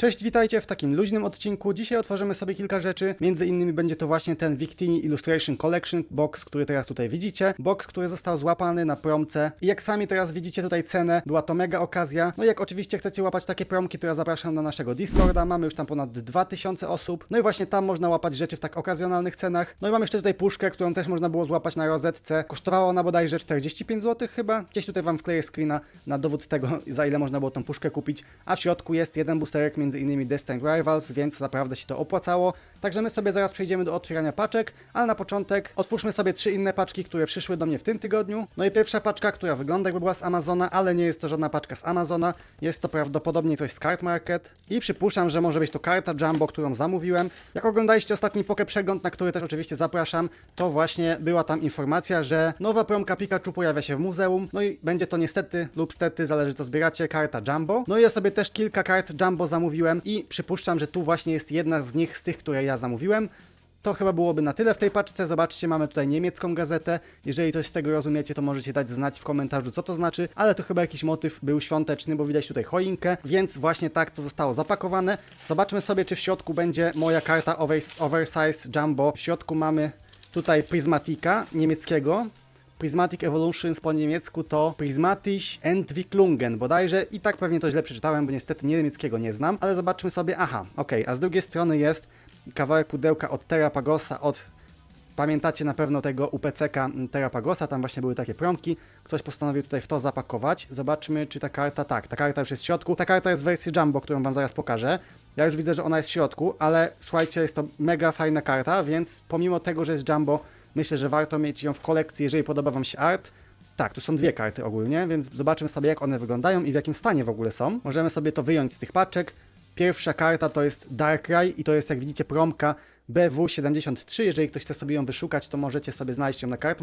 Cześć, witajcie w takim luźnym odcinku. Dzisiaj otworzymy sobie kilka rzeczy. Między innymi będzie to właśnie ten Victini Illustration Collection box, który teraz tutaj widzicie. Box, który został złapany na promce. I jak sami teraz widzicie tutaj cenę, była to mega okazja. No i jak oczywiście chcecie łapać takie promki, to ja zapraszam na naszego Discorda. Mamy już tam ponad 2000 osób. No i właśnie tam można łapać rzeczy w tak okazjonalnych cenach. No i mam jeszcze tutaj puszkę, którą też można było złapać na rozetce. Kosztowała ona bodajże 45 zł chyba. Gdzieś tutaj wam wkleję screena na dowód tego, za ile można było tą puszkę kupić. A w środku jest jeden boosterek innymi Destined Rivals, więc naprawdę się to opłacało. Także my sobie zaraz przejdziemy do otwierania paczek, ale na początek otwórzmy sobie trzy inne paczki, które przyszły do mnie w tym tygodniu. No i pierwsza paczka, która wygląda jakby była z Amazona, ale nie jest to żadna paczka z Amazona. Jest to prawdopodobnie coś z Card Market i przypuszczam, że może być to karta Jumbo, którą zamówiłem. Jak oglądaliście ostatni poke przegląd, na który też oczywiście zapraszam, to właśnie była tam informacja, że nowa promka Pikachu pojawia się w muzeum. No i będzie to niestety lub stety, zależy co zbieracie, karta Jumbo. No i ja sobie też kilka kart Jumbo zamówiłem i przypuszczam, że tu właśnie jest jedna z nich, z tych, które ja zamówiłem. To chyba byłoby na tyle w tej paczce. Zobaczcie, mamy tutaj niemiecką gazetę. Jeżeli coś z tego rozumiecie, to możecie dać znać w komentarzu, co to znaczy, ale to chyba jakiś motyw był świąteczny, bo widać tutaj choinkę, więc właśnie tak to zostało zapakowane. Zobaczmy sobie, czy w środku będzie moja karta overs- Oversize Jumbo. W środku mamy tutaj Prismatika niemieckiego. Prismatic Evolutions po niemiecku to Prismatic Entwicklungen bodajże i tak pewnie to źle przeczytałem, bo niestety niemieckiego nie znam, ale zobaczmy sobie, aha, okej, a z drugiej strony jest kawałek pudełka od Terrapagosa, od Pamiętacie na pewno tego UPCK Terrapagosa, tam właśnie były takie promki. Ktoś postanowił tutaj w to zapakować. Zobaczmy, czy ta karta, tak, ta karta już jest w środku. Ta karta jest w wersji Jumbo, którą Wam zaraz pokażę. Ja już widzę, że ona jest w środku, ale słuchajcie, jest to mega fajna karta, więc pomimo tego, że jest Jumbo, myślę, że warto mieć ją w kolekcji, jeżeli podoba Wam się art. Tak, tu są dwie karty ogólnie, więc zobaczymy sobie, jak one wyglądają i w jakim stanie w ogóle są. Możemy sobie to wyjąć z tych paczek. Pierwsza karta to jest Darkrai i to jest, jak widzicie, promka BW73. Jeżeli ktoś chce sobie ją wyszukać, to możecie sobie znaleźć ją na Card.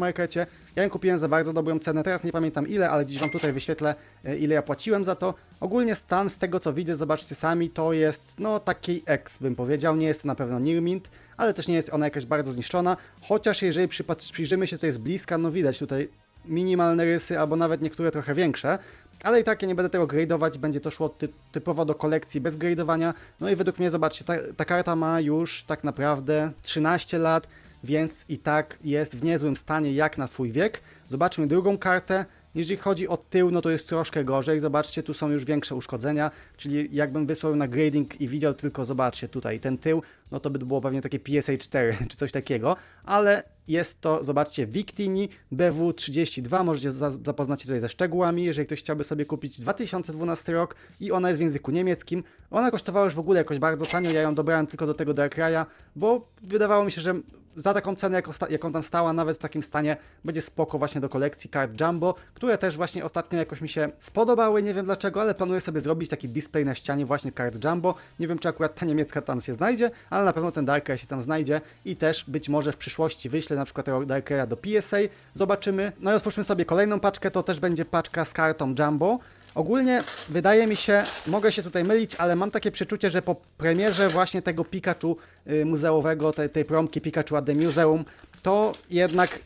Ja ją kupiłem za bardzo dobrą cenę, teraz nie pamiętam ile, ale gdzieś Wam tutaj wyświetlę, e, ile ja płaciłem za to. Ogólnie stan z tego, co widzę, zobaczcie sami, to jest, no, taki X, bym powiedział. Nie jest to na pewno Near Mint, ale też nie jest ona jakaś bardzo zniszczona. Chociaż jeżeli przyjrzymy się tutaj z bliska, no widać tutaj minimalne rysy, albo nawet niektóre trochę większe. Ale i tak ja nie będę tego gradować, będzie to szło ty typowo do kolekcji bez gradowania. No i według mnie, zobaczcie, ta, ta karta ma już tak naprawdę 13 lat, więc i tak jest w niezłym stanie jak na swój wiek. Zobaczmy drugą kartę. Jeżeli chodzi o tył, no to jest troszkę gorzej. Zobaczcie, tu są już większe uszkodzenia, czyli jakbym wysłał na grading i widział tylko, zobaczcie, tutaj ten tył, no to by było pewnie takie PSA 4 czy coś takiego, ale jest to, zobaczcie, Victini BW32, możecie za- zapoznać się tutaj ze szczegółami, jeżeli ktoś chciałby sobie kupić 2012 rok i ona jest w języku niemieckim. Ona kosztowała już w ogóle jakoś bardzo tanio, ja ją dobrałem tylko do tego Darkraya, bo wydawało mi się, że za taką cenę, jaką, tam stała, nawet w takim stanie, będzie spoko właśnie do kolekcji kart Jumbo, które też właśnie ostatnio jakoś mi się spodobały, nie wiem dlaczego, ale planuję sobie zrobić taki display na ścianie właśnie kart Jumbo. Nie wiem, czy akurat ta niemiecka tam się znajdzie, ale na pewno ten Darkrai się tam znajdzie i też być może w przyszłości wyślę na przykład tego Darkraya do PSA, zobaczymy. No i otwórzmy sobie kolejną paczkę, to też będzie paczka z kartą Jumbo. Ogólnie wydaje mi się, mogę się tutaj mylić, ale mam takie przeczucie, że po premierze właśnie tego Pikachu y, muzeowego, tej, tej promki Pikachu at the Museum, to jednak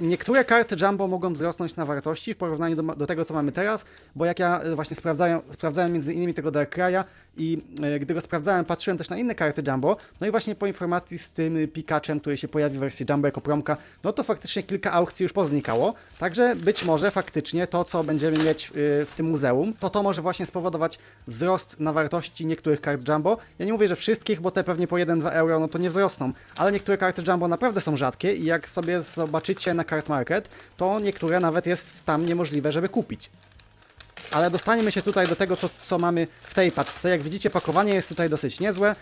niektóre karty Jumbo mogą wzrosnąć na wartości w porównaniu do, do tego, co mamy teraz, bo jak ja y, właśnie sprawdzałem, sprawdzałem między innymi tego Darkraya i y, gdy go sprawdzałem, patrzyłem też na inne karty Jumbo, no i właśnie po informacji z tym Pikachem, który się pojawi w wersji Jumbo jako promka, no to faktycznie kilka aukcji już poznikało, także być może faktycznie to, co będziemy mieć y, w tym muzeum, to to może właśnie spowodować wzrost na wartości niektórych kart Jumbo. Ja nie mówię, że wszystkich, bo te pewnie po 1-2 euro, no to nie wzrosną, ale niektóre karty Jumbo naprawdę są rzadkie i jak sobie zobaczycie na Card Market, to niektóre nawet jest tam niemożliwe, żeby kupić. Ale dostaniemy się tutaj do tego, co, co mamy w tej paczce. Jak widzicie, pakowanie jest tutaj dosyć niezłe.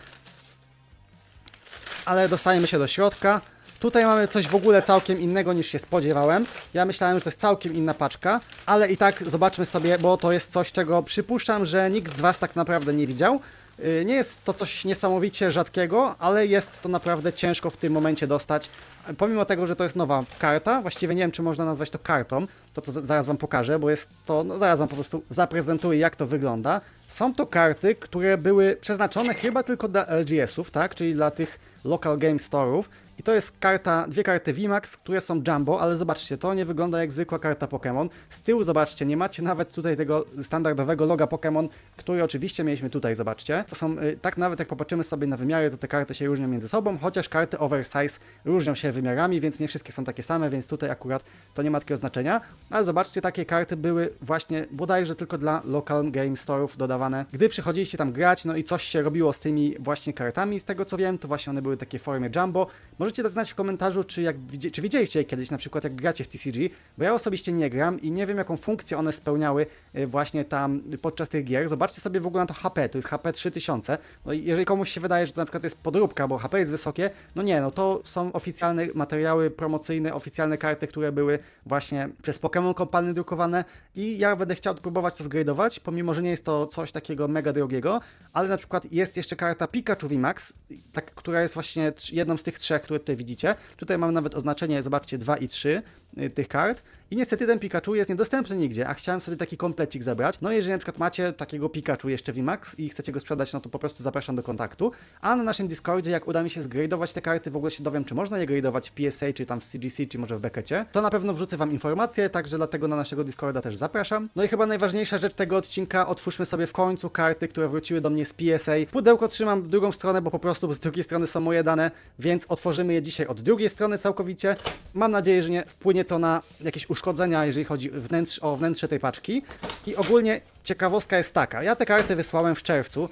Ale dostaniemy się do środka. Tutaj mamy coś w ogóle całkiem innego niż się spodziewałem. Ja myślałem, że to jest całkiem inna paczka, ale i tak zobaczmy sobie, bo to jest coś, czego przypuszczam, że nikt z Was tak naprawdę nie widział. Yy, Nie jest to coś niesamowicie rzadkiego, ale jest to naprawdę ciężko w tym momencie dostać. Pomimo tego, że to jest nowa karta, właściwie nie wiem, czy można nazwać to kartą, to co zaraz Wam pokażę, bo jest to, no zaraz Wam po prostu zaprezentuję, jak to wygląda. Są to karty, które były przeznaczone chyba tylko dla LGS-ów, tak, czyli dla tych local game store'ów I to jest karta, dwie karty VMAX, które są jumbo, ale zobaczcie, to nie wygląda jak zwykła karta Pokémon. Z tyłu zobaczcie, nie macie nawet tutaj tego standardowego loga Pokémon, który oczywiście mieliśmy tutaj, zobaczcie. To są, y, tak nawet jak popatrzymy sobie na wymiary, to te karty się różnią między sobą, chociaż karty oversize różnią się wymiarami, więc nie wszystkie są takie same, więc tutaj akurat to nie ma takiego znaczenia. Ale zobaczcie, takie karty były właśnie bodajże tylko dla local game store'ów dodawane. Gdy przychodziliście tam grać, no i coś się robiło z tymi właśnie kartami, z tego co wiem, to właśnie one były takie w formie jumbo. Możecie dać znać w komentarzu, czy, jak, czy widzieliście kiedyś, na przykład jak gracie w TCG, bo ja osobiście nie gram i nie wiem jaką funkcję one spełniały y, właśnie tam podczas tych gier. Zobaczcie sobie w ogóle na to HP, to jest HP 3000. No i jeżeli komuś się wydaje, że to na przykład jest podróbka, bo HP jest wysokie, no nie, no to są oficjalne materiały promocyjne, oficjalne karty, które były właśnie przez Pokémon Company drukowane i ja będę chciał próbować to zgradować, pomimo, że nie jest to coś takiego mega drogiego, ale na przykład jest jeszcze karta Pikachu VMAX, tak, która jest właśnie jedną z tych trzech, które tutaj widzicie. Tutaj mamy nawet oznaczenie, zobaczcie, 2 i 3 y, tych kart. I niestety ten Pikachu jest niedostępny nigdzie, a chciałem sobie taki komplecik zebrać. No jeżeli na przykład macie takiego Pikachu jeszcze VMAX i chcecie go sprzedać, no to po prostu zapraszam do kontaktu. A na naszym Discordzie, jak uda mi się zgradować te karty, w ogóle się dowiem, czy można je gradować w PSA, czy tam w CGC, czy może w Beckecie, to na pewno wrzucę wam informacje, także dlatego na naszego Discorda też zapraszam. No i chyba najważniejsza rzecz tego odcinka, otwórzmy sobie w końcu karty, które wróciły do mnie z PSA. Pudełko trzymam w drugą stronę, bo po prostu z drugiej strony są moje dane, więc otworzymy je dzisiaj od drugiej strony całkowicie. Mam nadzieję, że nie wpłynie to na jakieś uszkodzenia, jeżeli chodzi wnętrz, o wnętrze tej paczki. I ogólnie ciekawostka jest taka, ja te karty wysłałem w czerwcu,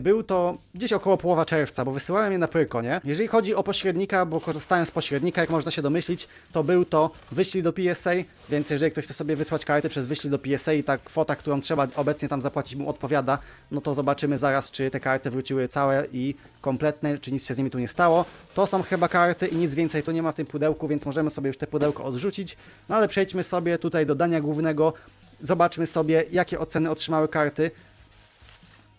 Był to gdzieś około połowa czerwca, bo wysyłałem je na Prykonie. Jeżeli chodzi o pośrednika, bo korzystałem z pośrednika, jak można się domyślić, to był to wyślij do PSA, więc jeżeli ktoś chce sobie wysłać karty przez wyślij do PSA i ta kwota, którą trzeba obecnie tam zapłacić mu odpowiada, no to zobaczymy zaraz, czy te karty wróciły całe i kompletne, czy nic się z nimi tu nie stało. To są chyba karty i nic więcej tu nie ma w tym pudełku, więc możemy sobie już te pudełko odrzucić. No ale przejdźmy sobie tutaj do dania głównego. Zobaczmy sobie, jakie oceny otrzymały karty.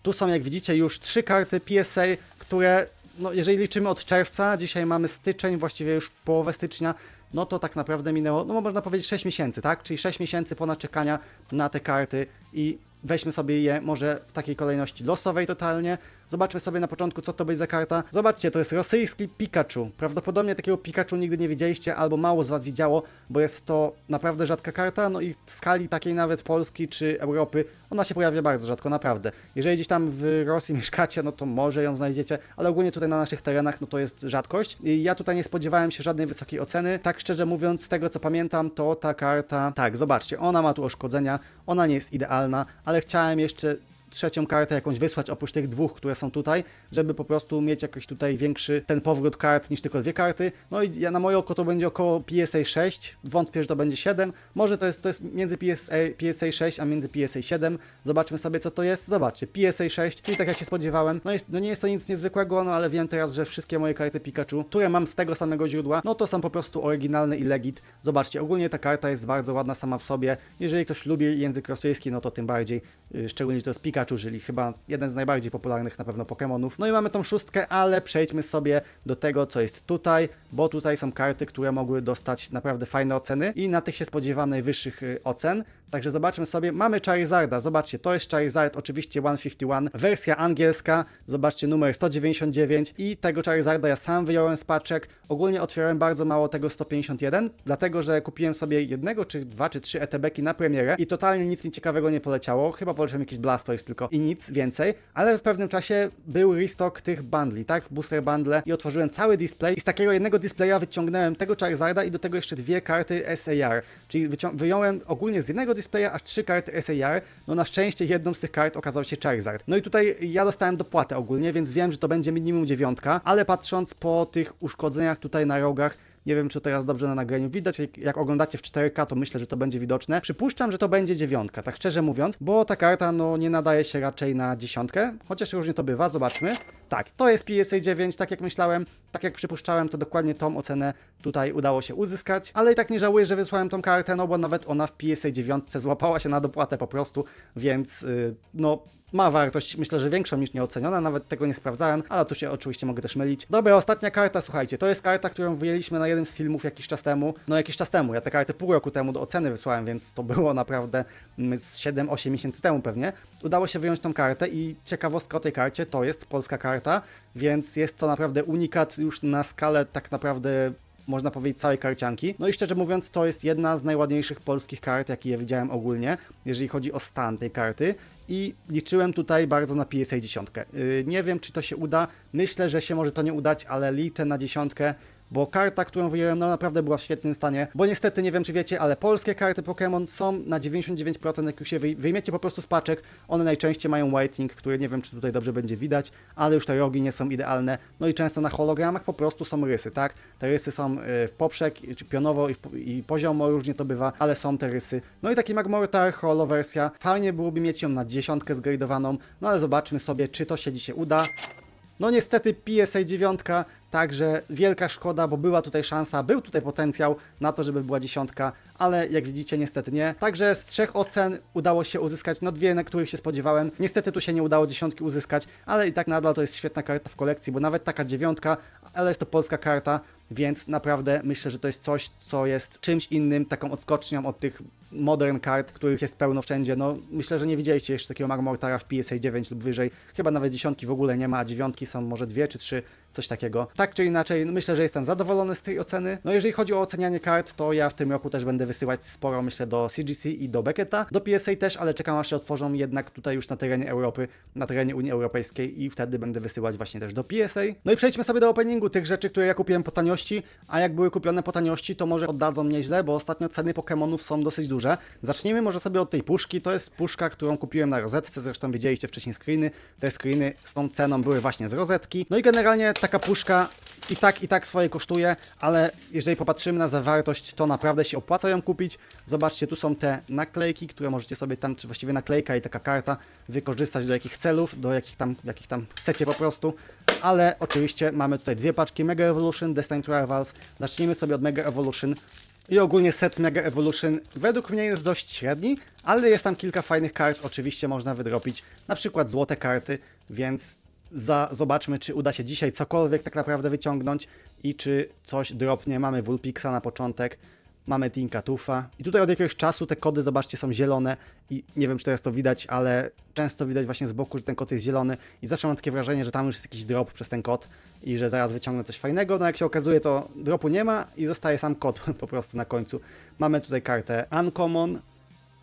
Tu są, jak widzicie, już trzy karty PSA, które, no, jeżeli liczymy od czerwca, dzisiaj mamy styczeń, właściwie już połowę stycznia, no to tak naprawdę minęło, no można powiedzieć 6 miesięcy, tak? Czyli 6 miesięcy ponad czekania na te karty i weźmy sobie je może w takiej kolejności losowej totalnie. Zobaczmy sobie na początku, co to będzie za karta. Zobaczcie, to jest rosyjski Pikachu. Prawdopodobnie takiego Pikachu nigdy nie widzieliście, albo mało z Was widziało, bo jest to naprawdę rzadka karta, no i w skali takiej nawet Polski czy Europy, ona się pojawia bardzo rzadko, naprawdę. Jeżeli gdzieś tam w Rosji mieszkacie, no to może ją znajdziecie, ale ogólnie tutaj na naszych terenach, no to jest rzadkość. I ja tutaj nie spodziewałem się żadnej wysokiej oceny. Tak szczerze mówiąc, z tego co pamiętam, to ta karta, tak, zobaczcie, ona ma tu oszkodzenia, ona nie jest idealna, ale chciałem jeszcze trzecią kartę jakąś wysłać oprócz tych dwóch, które są tutaj, żeby po prostu mieć jakiś tutaj większy ten powrót kart niż tylko dwie karty. No i ja na moje oko to będzie około PSA 6, wątpię, że to będzie 7. Może to jest, to jest między PSA, PSA 6 a między PSA 7. Zobaczmy sobie co to jest. Zobaczcie, PSA 6, czyli tak jak się spodziewałem. No, jest, no nie jest to nic niezwykłego, no ale wiem teraz, że wszystkie moje karty Pikachu, które mam z tego samego źródła, no to są po prostu oryginalne i legit. Zobaczcie, ogólnie ta karta jest bardzo ładna sama w sobie. Jeżeli ktoś lubi język rosyjski, no to tym bardziej, yy, szczególnie, że to jest Pikachu, czyli chyba jeden z najbardziej popularnych na pewno Pokémonów. No i mamy tą szóstkę, ale przejdźmy sobie do tego, co jest tutaj, bo tutaj są karty, które mogły dostać naprawdę fajne oceny i na tych się spodziewam najwyższych y, ocen. Także zobaczmy sobie, mamy Charizarda, zobaczcie, to jest Charizard, oczywiście 151, wersja angielska, zobaczcie numer 199 i tego Charizarda ja sam wyjąłem z paczek, ogólnie otwierałem bardzo mało tego 151, dlatego, że kupiłem sobie jednego, czy dwa, czy trzy ETB-ki na premierę i totalnie nic mi ciekawego nie poleciało, chyba poleciał mi jakiś Blastoise tylko i nic więcej, ale w pewnym czasie był restock tych bundli, tak, booster bundle i otworzyłem cały display i z takiego jednego displaya wyciągnąłem tego Charizarda i do tego jeszcze dwie karty SAR, czyli wyjąłem ogólnie z jednego displaya aż trzy karty SAR, no na szczęście jedną z tych kart okazał się Charizard. No i tutaj ja dostałem dopłatę ogólnie, więc wiem, że to będzie minimum dziewiątka, ale patrząc po tych uszkodzeniach tutaj na rogach, nie wiem, czy teraz dobrze na nagraniu widać. Jak, oglądacie w 4K, to myślę, że to będzie widoczne. Przypuszczam, że to będzie dziewiątka, tak szczerze mówiąc, bo ta karta no nie nadaje się raczej na dziesiątkę, chociaż różnie to bywa, zobaczmy. Tak, to jest PSA 9, tak jak myślałem, tak jak przypuszczałem, to dokładnie tą ocenę tutaj udało się uzyskać, ale i tak nie żałuję, że wysłałem tą kartę, no bo nawet ona w PSA 9 złapała się na dopłatę po prostu, więc yy, no ma wartość, myślę, że większą niż nieoceniona, nawet tego nie sprawdzałem, ale tu się oczywiście mogę też mylić. Dobra, ostatnia karta, słuchajcie, to jest karta, którą wyjęliśmy na jeden z filmów jakiś czas temu, no jakiś czas temu, ja tę kartę pół roku temu do oceny wysłałem, więc to było naprawdę mm, z 7-8 miesięcy temu pewnie. Udało się wyjąć tą kartę i ciekawostka o tej karcie to jest polska karta, więc jest to naprawdę unikat już na skalę tak naprawdę można powiedzieć, całej karcianki. No i szczerze mówiąc, to jest jedna z najładniejszych polskich kart, jakie ja widziałem ogólnie, jeżeli chodzi o stan tej karty. I liczyłem tutaj bardzo na PSA 10. Yy, nie wiem, czy to się uda. Myślę, że się może to nie udać, ale liczę na dziesiątkę. Bo karta, którą wyjąłem, no naprawdę była w świetnym stanie. Bo niestety, nie wiem czy wiecie, ale polskie karty Pokémon są na 99%, jak już się wyj- wyjmiecie po prostu z paczek, one najczęściej mają whiting, który nie wiem czy tutaj dobrze będzie widać, ale już te rogi nie są idealne. No i często na hologramach po prostu są rysy, tak? Te rysy są y, w poprzek, czy pionowo i, i poziomo, różnie to bywa, ale są te rysy. No i taki Magmortar holo wersja. Fajnie byłoby mieć ją na dziesiątkę zgradowaną, no ale zobaczmy sobie, czy to się dzisiaj uda. No niestety PSA 9, także wielka szkoda, bo była tutaj szansa, był tutaj potencjał na to, żeby była dziesiątka, ale jak widzicie niestety nie. Także z trzech ocen udało się uzyskać, no dwie, na których się spodziewałem. Niestety tu się nie udało dziesiątki uzyskać, ale i tak nadal to jest świetna karta w kolekcji, bo nawet taka dziewiątka, ale jest to polska karta, więc naprawdę myślę, że to jest coś, co jest czymś innym, taką odskocznią od tych modern kart, których jest pełno wszędzie. No myślę, że nie widzieliście jeszcze takiego Marmortara w PSA 9 lub wyżej. Chyba nawet dziesiątki w ogóle nie ma, a dziewiątki są może dwie czy trzy, coś takiego. Tak czy inaczej, no myślę, że jestem zadowolony z tej oceny. No jeżeli chodzi o ocenianie kart, to ja w tym roku też będę wysyłać sporo, myślę, do CGC i do Becketa. Do PSA też, ale czekam aż się otworzą jednak tutaj już na terenie Europy, na terenie Unii Europejskiej i wtedy będę wysyłać właśnie też do PSA. No i przejdźmy sobie do openingu tych rzeczy, które ja kupiłem po taniości, a jak były kupione po taniości, to może oddadzą nieźle, bo ostatnio ceny Pokémonów są dosyć duże. Zacznijmy może sobie od tej puszki. To jest puszka, którą kupiłem na rozetce, zresztą widzieliście wcześniej screeny. Te screeny z tą ceną były właśnie z rozetki. No i generalnie taka puszka i tak, i tak swoje kosztuje, ale jeżeli popatrzymy na zawartość, to naprawdę się opłaca ją kupić. Zobaczcie, tu są te naklejki, które możecie sobie tam, czy właściwie naklejka i taka karta wykorzystać do jakich celów, do jakich tam, jakich tam chcecie po prostu. Ale oczywiście mamy tutaj dwie paczki Mega Evolution, Destined Rivals. Zacznijmy sobie od Mega Evolution. I ogólnie set Mega Evolution według mnie jest dość średni, ale jest tam kilka fajnych kart, oczywiście można wydropić, na przykład złote karty, więc za, zobaczmy, czy uda się dzisiaj cokolwiek tak naprawdę wyciągnąć i czy coś dropnie. Mamy Vulpixa na początek, mamy Tinkatufa i tutaj od jakiegoś czasu te kody, zobaczcie, są zielone i nie wiem, czy teraz to widać, ale często widać właśnie z boku, że ten kod jest zielony i zawsze mam takie wrażenie, że tam już jest jakiś drop przez ten kod i że zaraz wyciągnę coś fajnego. No jak się okazuje, to dropu nie ma i zostaje sam kod po prostu na końcu. Mamy tutaj kartę Uncommon,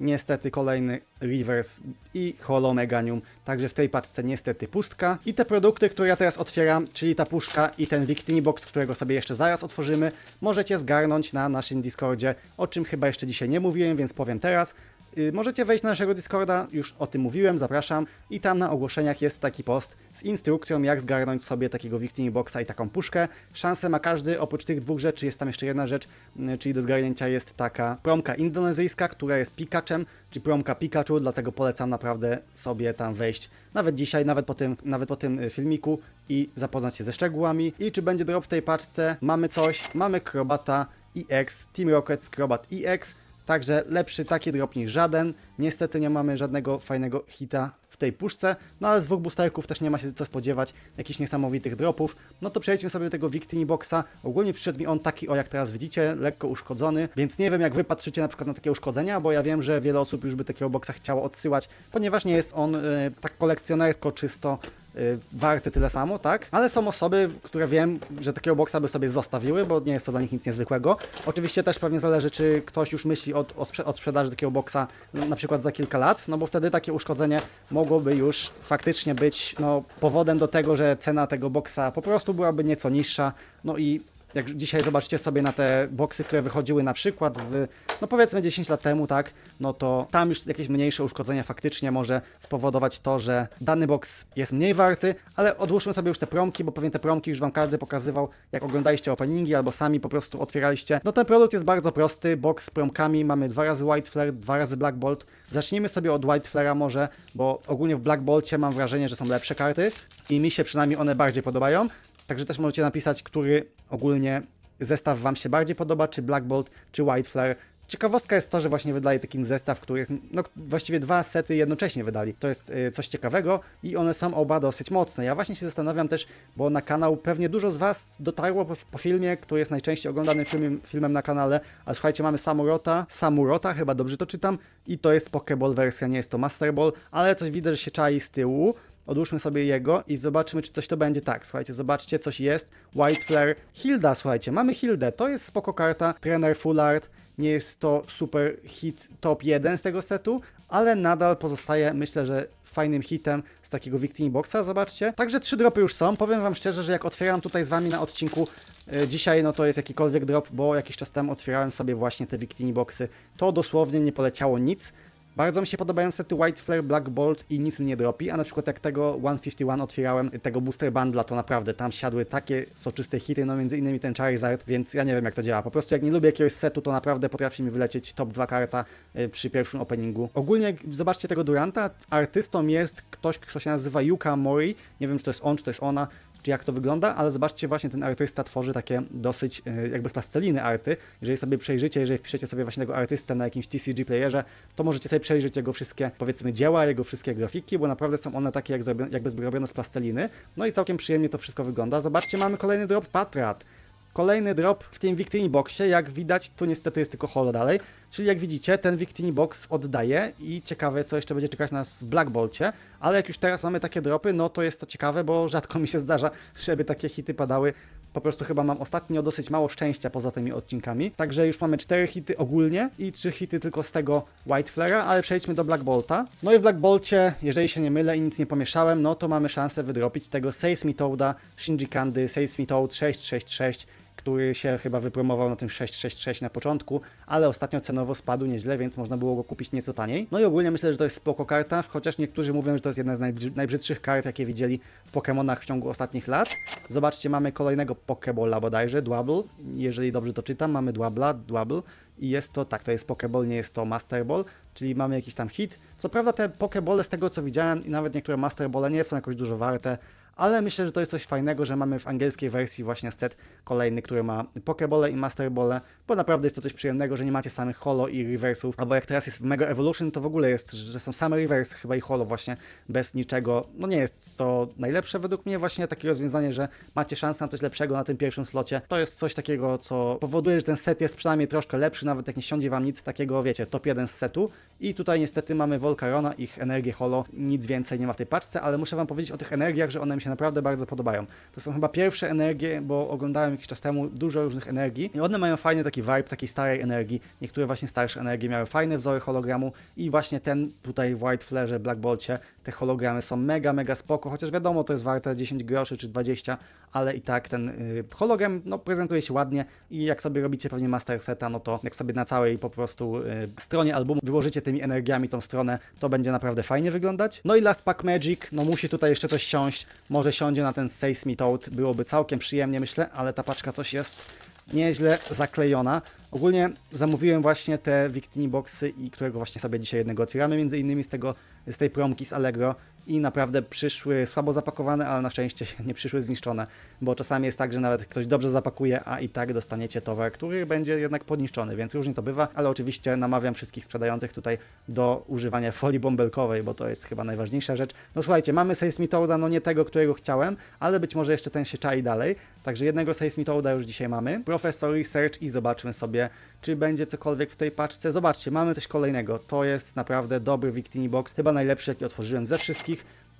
niestety kolejny reverse i holo meganium, także w tej paczce niestety pustka. I te produkty, które ja teraz otwieram, czyli ta puszka i ten Victini Box, którego sobie jeszcze zaraz otworzymy, możecie zgarnąć na naszym Discordzie, o czym chyba jeszcze dzisiaj nie mówiłem, więc powiem teraz. Y, Możecie wejść na naszego Discorda, już o tym mówiłem, zapraszam. I tam na ogłoszeniach jest taki post z instrukcją, jak zgarnąć sobie takiego Victini Boxa i taką puszkę. Szansę ma każdy, oprócz tych dwóch rzeczy jest tam jeszcze jedna rzecz, y, czyli do zgarnięcia jest taka promka indonezyjska, która jest Pikachem, czy promka Pikachu, dlatego polecam naprawdę sobie tam wejść. Nawet dzisiaj, nawet po tym, nawet po tym y, filmiku i zapoznać się ze szczegółami. I czy będzie drop w tej paczce? Mamy coś, mamy Krobata EX, Team Rocket Crobat EX, Także lepszy taki drop niż żaden. Niestety nie mamy żadnego fajnego hita w tej puszce, no ale z dwóch boosterków też nie ma się co spodziewać jakichś niesamowitych dropów. No to przejdźmy sobie do tego Victini Boxa. Ogólnie przyszedł mi on taki, o jak teraz widzicie, lekko uszkodzony, więc nie wiem jak wy patrzycie na przykład na takie uszkodzenia, bo ja wiem, że wiele osób już by takiego boxa chciało odsyłać, ponieważ nie jest on y, tak kolekcjonersko czysto y, warty tyle samo, tak? Ale są osoby, które wiem, że takiego boxa by sobie zostawiły, bo nie jest to dla nich nic niezwykłego. Oczywiście też pewnie zależy, czy ktoś już myśli od, o, od sprzedaży takiego boxa no, na przykład za kilka lat, no bo wtedy takie uszkodzenie mogłoby już faktycznie być no, powodem do tego, że cena tego boxa po prostu byłaby nieco niższa, no i jak dzisiaj zobaczycie sobie na te boksy, które wychodziły na przykład w, no powiedzmy 10 lat temu, tak, no to tam już jakieś mniejsze uszkodzenia faktycznie może spowodować to, że dany boks jest mniej warty, ale odłóżmy sobie już te promki, bo pewnie te promki już Wam każdy pokazywał, jak oglądaliście openingi albo sami po prostu otwieraliście. No ten produkt jest bardzo prosty, boks z promkami, mamy dwa razy White Flare, dwa razy Black Bolt. Zacznijmy sobie od White Flare'a może, bo ogólnie w Black Bolcie mam wrażenie, że są lepsze karty i mi się przynajmniej one bardziej podobają. Także też możecie napisać, który ogólnie zestaw Wam się bardziej podoba, czy Black Bolt, czy White Flare. Ciekawostka jest to, że właśnie wydali taki zestaw, który jest, no właściwie dwa sety jednocześnie wydali. To jest y, coś ciekawego i one są oba dosyć mocne. Ja właśnie się zastanawiam też, bo na kanał pewnie dużo z Was dotarło po, po filmie, który jest najczęściej oglądanym filmem, filmem na kanale, ale słuchajcie, mamy Samurota, Samurota, chyba dobrze to czytam, i to jest Pokeball wersja, nie jest to Master Ball, ale coś widzę, że się czai z tyłu. Odłóżmy sobie jego i zobaczymy, czy coś to będzie. Tak, słuchajcie, zobaczcie, coś jest. White Flare, Hilda, słuchajcie, mamy Hildę, to jest spoko karta, trener Full Art, nie jest to super hit top 1 z tego setu, ale nadal pozostaje, myślę, że fajnym hitem z takiego Victini Boxa, zobaczcie. Także trzy dropy już są, powiem wam szczerze, że jak otwieram tutaj z wami na odcinku e, dzisiaj, no to jest jakikolwiek drop, bo jakiś czas temu otwierałem sobie właśnie te Victini Boxy, to dosłownie nie poleciało nic. Bardzo mi się podobają sety White Flare, Black Bolt i nic mnie nie dropi, a na przykład jak tego 151 otwierałem, tego Booster Bundla, to naprawdę tam siadły takie soczyste hity, no między innymi ten Charizard, więc ja nie wiem jak to działa. Po prostu jak nie lubię jakiegoś setu, to naprawdę potrafi mi wylecieć top 2 karta y, przy pierwszym openingu. Ogólnie zobaczcie tego Duranta, artystą jest ktoś, kto się nazywa Yuka Mori, nie wiem czy to jest on, czy to jest ona, czy jak to wygląda, ale zobaczcie, właśnie ten artysta tworzy takie dosyć e, jakby z plasteliny arty. Jeżeli sobie przejrzycie, jeżeli wpiszecie sobie właśnie tego artystę na jakimś TCG playerze, to możecie sobie przejrzeć jego wszystkie, powiedzmy, dzieła, jego wszystkie grafiki, bo naprawdę są one takie jak jakby zrobione z plasteliny. No i całkiem przyjemnie to wszystko wygląda. Zobaczcie, mamy kolejny drop Patrat. Kolejny drop w tym Victini Boxie, jak widać, tu niestety jest tylko holo dalej. Czyli jak widzicie, ten Victini Box oddaje i ciekawe, co jeszcze będzie czekać nas w Black Bolcie. Ale jak już teraz mamy takie dropy, no to jest to ciekawe, bo rzadko mi się zdarza, żeby takie hity padały. Po prostu chyba mam ostatnio dosyć mało szczęścia poza tymi odcinkami. Także już mamy 4 hity ogólnie i 3 hity tylko z tego White Flare'a, ale przejdźmy do Black Bolta. No i w Black Bolcie, jeżeli się nie mylę i nic nie pomieszałem, no to mamy szansę wydropić tego Seismi Toada, Shinji Kandy, Seismi Toad 666 który się chyba wypromował na tym 666 na początku, ale ostatnio cenowo spadł nieźle, więc można było go kupić nieco taniej. No i ogólnie myślę, że to jest spoko karta, chociaż niektórzy mówią, że to jest jedna z najbrzy- najbrzydszych kart, jakie widzieli w Pokémonach w ciągu ostatnich lat. Zobaczcie, mamy kolejnego Pokebola bodajże, Dwabble, jeżeli dobrze to czytam, mamy Dwabla, Dwabble i jest to, tak, to jest Pokeball, nie jest to Master Ball, czyli mamy jakiś tam hit. Co prawda te Pokebole z tego co widziałem i nawet niektóre Master Ball nie są jakoś dużo warte, ale myślę, że to jest coś fajnego, że mamy w angielskiej wersji właśnie set kolejny, który ma Pokebole i Master Ball, bo naprawdę jest to coś przyjemnego, że nie macie samych holo i reversów, albo jak teraz jest w Mega Evolution, to w ogóle jest, że są same reverse chyba i holo właśnie, bez niczego. No nie jest to najlepsze według mnie właśnie takie rozwiązanie, że macie szansę na coś lepszego na tym pierwszym slocie. To jest coś takiego, co powoduje, że ten set jest przynajmniej troszkę lepszy, nawet jak nie siądzie wam nic takiego, wiecie, top 1 z setu. I tutaj niestety mamy Volcarona, ich energię holo, nic więcej nie ma w tej paczce, ale muszę wam powiedzieć o tych energiach, że one mi się naprawdę bardzo podobają. To są chyba pierwsze energie, bo oglądałem jakiś czas temu dużo różnych energii i one mają fajny taki vibe takiej starej energii. Niektóre właśnie starsze energie miały fajne wzory hologramu i właśnie ten tutaj w White Flare, Black Bolcie, te hologramy są mega, mega spoko, chociaż wiadomo, to jest warte 10 groszy czy 20, ale i tak ten y, hologram no, prezentuje się ładnie i jak sobie robicie pewnie master seta, no to jak sobie na całej po prostu y, stronie albumu wyłożycie tymi energiami tą stronę, to będzie naprawdę fajnie wyglądać. No i Last Pack Magic, no musi tutaj jeszcze coś siąść, może siądzie na ten Seismi Toad, byłoby całkiem przyjemnie myślę, ale ta paczka coś jest nieźle zaklejona. Ogólnie zamówiłem właśnie te Victini Boxy i którego właśnie sobie dzisiaj jednego otwieramy, między innymi z tego, z tej promki z Allegro i naprawdę przyszły słabo zapakowane, ale na szczęście nie przyszły zniszczone, bo czasami jest tak, że nawet ktoś dobrze zapakuje, a i tak dostaniecie towar, który będzie jednak podniszczony, więc różnie to bywa, ale oczywiście namawiam wszystkich sprzedających tutaj do używania folii bąbelkowej, bo to jest chyba najważniejsza rzecz. No słuchajcie, mamy Seismitouda, no nie tego, którego chciałem, ale być może jeszcze ten się czai dalej, także jednego Seismitouda już dzisiaj mamy. Professor Research i zobaczmy sobie, czy będzie cokolwiek w tej paczce. Zobaczcie, mamy coś kolejnego. To jest naprawdę dobry Victini Box, chyba najlepszy, jaki otworzyłem ze wszystkich.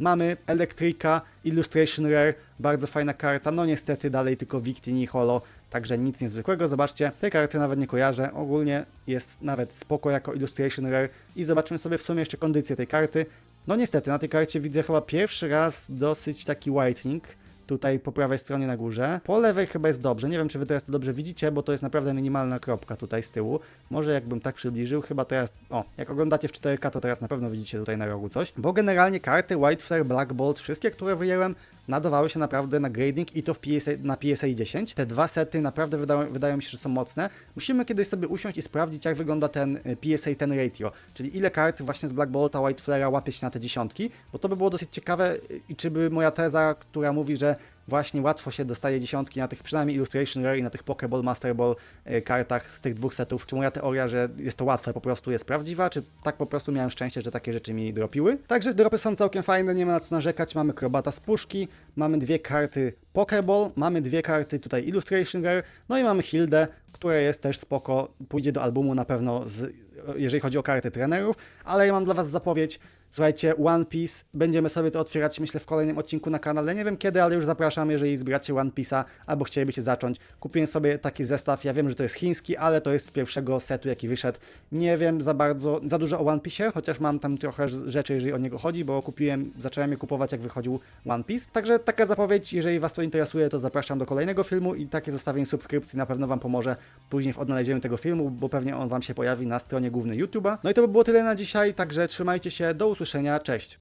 Mamy Electrica, Illustration Rare, bardzo fajna karta, no niestety dalej tylko Victini Holo, także nic niezwykłego. Zobaczcie, tej karty nawet nie kojarzę, ogólnie jest nawet spoko jako Illustration Rare i zobaczmy sobie w sumie jeszcze kondycję tej karty. No niestety, na tej karcie widzę chyba pierwszy raz dosyć taki whitening, tutaj po prawej stronie na górze. Po lewej chyba jest dobrze. Nie wiem, czy wy teraz to dobrze widzicie, bo to jest naprawdę minimalna kropka tutaj z tyłu. Może jakbym tak przybliżył, chyba teraz. O, jak oglądacie w 4K, to teraz na pewno widzicie tutaj na rogu coś. Bo generalnie karty White Flare, Black Bolt, wszystkie, które wyjęłem, nadawały się naprawdę na grading i to w PSA, na PSA 10. Te dwa sety naprawdę wydają, wydają mi się, że są mocne. Musimy kiedyś sobie usiąść i sprawdzić, jak wygląda ten y, PSA ten ratio, czyli ile kart właśnie z Black Bolta, White Flare'a łapie się na te dziesiątki, bo to by było dosyć ciekawe y, i czy by moja teza, która mówi, że właśnie łatwo się dostaje dziesiątki na tych przynajmniej Illustration Rare i na tych Pokeball, Master Ball y, kartach z tych dwóch setów. Czy moja teoria, że jest to łatwe po prostu jest prawdziwa, czy tak po prostu miałem szczęście, że takie rzeczy mi dropiły. Także dropy są całkiem fajne, nie ma na co narzekać. Mamy Krobata z puszki, mamy dwie karty Pokeball, mamy dwie karty tutaj Illustration Rare, no i mamy Hildę, która jest też spoko, pójdzie do albumu na pewno z jeżeli chodzi o karty trenerów, ale ja mam dla Was zapowiedź. Słuchajcie, One Piece, będziemy sobie to otwierać, myślę, w kolejnym odcinku na kanale. Nie wiem kiedy, ale już zapraszam, jeżeli zbieracie One Piece'a albo chcielibyście zacząć. Kupiłem sobie taki zestaw, ja wiem, że to jest chiński, ale to jest z pierwszego setu, jaki wyszedł. Nie wiem za bardzo, za dużo o One Piece, chociaż mam tam trochę rzeczy, jeżeli o niego chodzi, bo kupiłem, zacząłem je kupować, jak wychodził One Piece. Także taka zapowiedź, jeżeli Was to interesuje, to zapraszam do kolejnego filmu i takie zostawienie subskrypcji na pewno Wam pomoże później w odnalezieniu tego filmu, bo pewnie on Wam się pojawi na stronie głównej YouTube'a. No i to by było tyle na dzisiaj, także trzymajcie się, do usłyszenia, cześć!